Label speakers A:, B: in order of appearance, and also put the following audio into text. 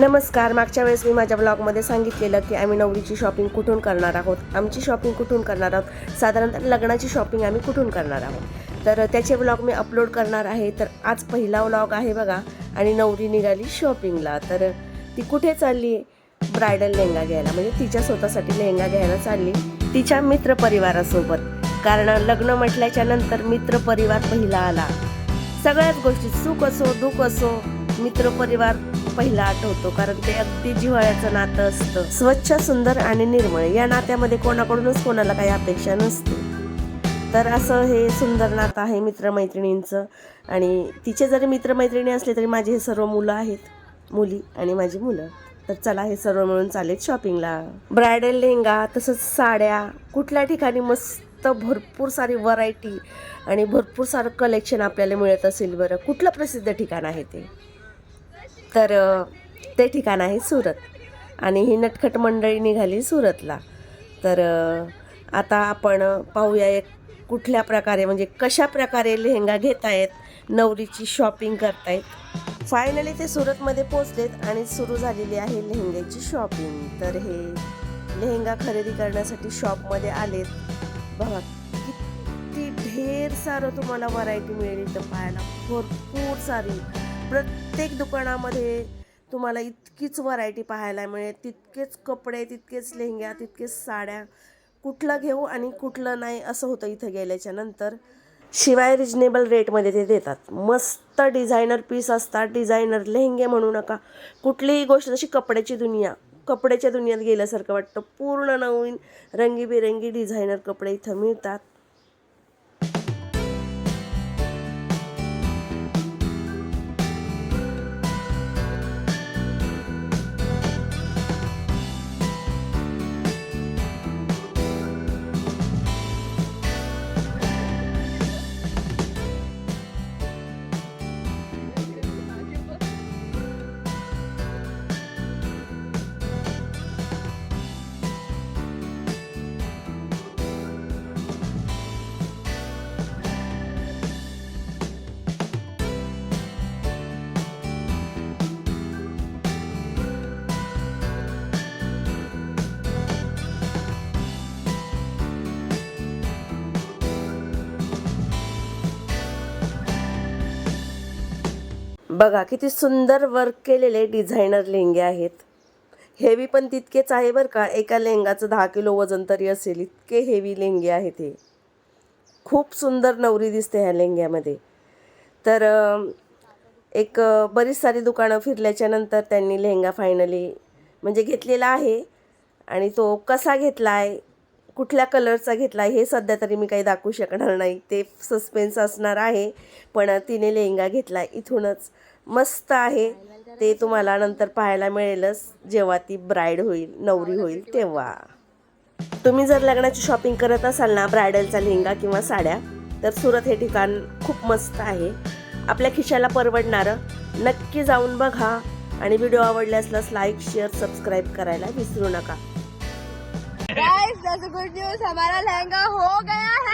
A: नमस्कार मागच्या वेळेस मी माझ्या ब्लॉगमध्ये सांगितलेलं की आम्ही नवरीची शॉपिंग कुठून करणार आहोत. आमची शॉपिंग कुठून करणार आहोत? साधारणतः लग्नाची शॉपिंग आम्ही कुठून करणार आहोत? तर त्याचे ब्लॉग मी अपलोड करणार आहे. तर आज पहिला व्लॉग आहे बघा आणि नवरी निघाली शॉपिंगला. तर ती कुठे चालली? ब्रायडल लेहंगा घ्यायला. म्हणजे तिच्या स्वतःसाठी लेहंगा घ्यायला चालली. तिच्या मित्रपरिवारासोबत. कारण लग्न म्हटल्याच्या नंतर मित्रपरिवार पहिला आला. सगळ्याच गोष्टी सुख असो दुःख असो मित्रपरिवार पहिला आठवतो कारण ते अगदी जिव्हाळ्याचं नातं असतं. स्वच्छ सुंदर आणि निर्मळ या नात्यामध्ये कोणाकडूनच कोणाला काही अपेक्षा नसते. तर असं हे सुंदर नातं आहे मित्रमैत्रिणींचं. आणि तिचे जरी मित्रमैत्रिणी असले तरी माझे हे सर्व मुलं आहेत. मुली आणि माझी मुलं. तर चला हे सर्व मिळून चालेल शॉपिंगला. ब्रायडल लेहंगा तसंच साड्या कुठल्या ठिकाणी मस्त भरपूर सारी व्हरायटी आणि भरपूर सारं कलेक्शन आपल्याला मिळत असेल बरं. कुठलं प्रसिद्ध ठिकाण आहे ते? तर ते ठिकाण आहे सुरत. आणि ही नटखट मंडळी निघाली सुरतला. तर आता आपण पाहूया एक कुठल्या प्रकारे म्हणजे कशा प्रकारे लेहंगा घेत आहेत नवरीची शॉपिंग करतायत. फायनली ते सुरतमध्ये पोचलेत आणि सुरू झालेली आहे लेहंग्याची शॉपिंग. तर हे लेहंगा खरेदी करण्यासाठी शॉपमध्ये आलेत. बघा किती ढेर सारं तुम्हाला व्हरायटी मिळेल इथं पाहायला. भरपूर सारी. प्रत्येक दुकानामध्ये तुम्हाला इतकीच व्हरायटी पाहायला मिळेल. तितकेच कपडे तितकेच लेहंग्या तितकेच साड्या. कुठलं घेऊ आणि कुठलं नाही असं होतं इथं गेल्याच्यानंतर. शिवाय रिजनेबल रेटमध्ये ते देतात. मस्त डिझायनर पीस असतात. डिझायनर लेहंगे म्हणू नका. कुठलीही गोष्ट जशी कपड्याची दुनिया. कपड्याच्या दुनियात गेल्यासारखं वाटतं. पूर्ण नवीन रंगीबेरंगी डिझायनर कपडे इथं मिळतात. बघा किती सुंदर वर्क केलेले डिझायनर लेंगे आहेत. हेवी पण तितकेच आहे बरं का एका लेहंगाचं दहा किलो वजन तरी असेल इतके हेवी लेंगे आहेत हे. खूप सुंदर नवरी दिसते ह्या लेहंग्यामध्ये तर एक बरीच सारी दुकानं फिरल्याच्या नंतर त्यांनी लेहंगा फायनली म्हणजे घेतलेला आहे. आणि तो कसा घेतला आहे कुठल्या कलरचा घेतला आहे हे सध्या तरी मी काही दाखवू शकणार नाही. ते सस्पेन्स असणार आहे पण तिने लेहंगा घेतला इथूनच. मस्त आहे. ते तुम्हाला नंतर पाहायला मिळेलच. जेव्हा ती ब्राईड होईल नवरी होईल तेव्हा. तुम्ही जर लग्नाची शॉपिंग करत असाल ना ब्रायडलचा लेहंगा किंवा साड्या तर सुरत हे ठिकाण खूप मस्त आहे. आपल्या खिशाला परवडणारं. नक्की जाऊन बघा. आणि व्हिडिओ आवडले असल्यास लाईक शेअर सबस्क्राईब करायला विसरू नका.
B: गाइस दैट्स गुड न्यूज हमारा लहंगा हो गया है.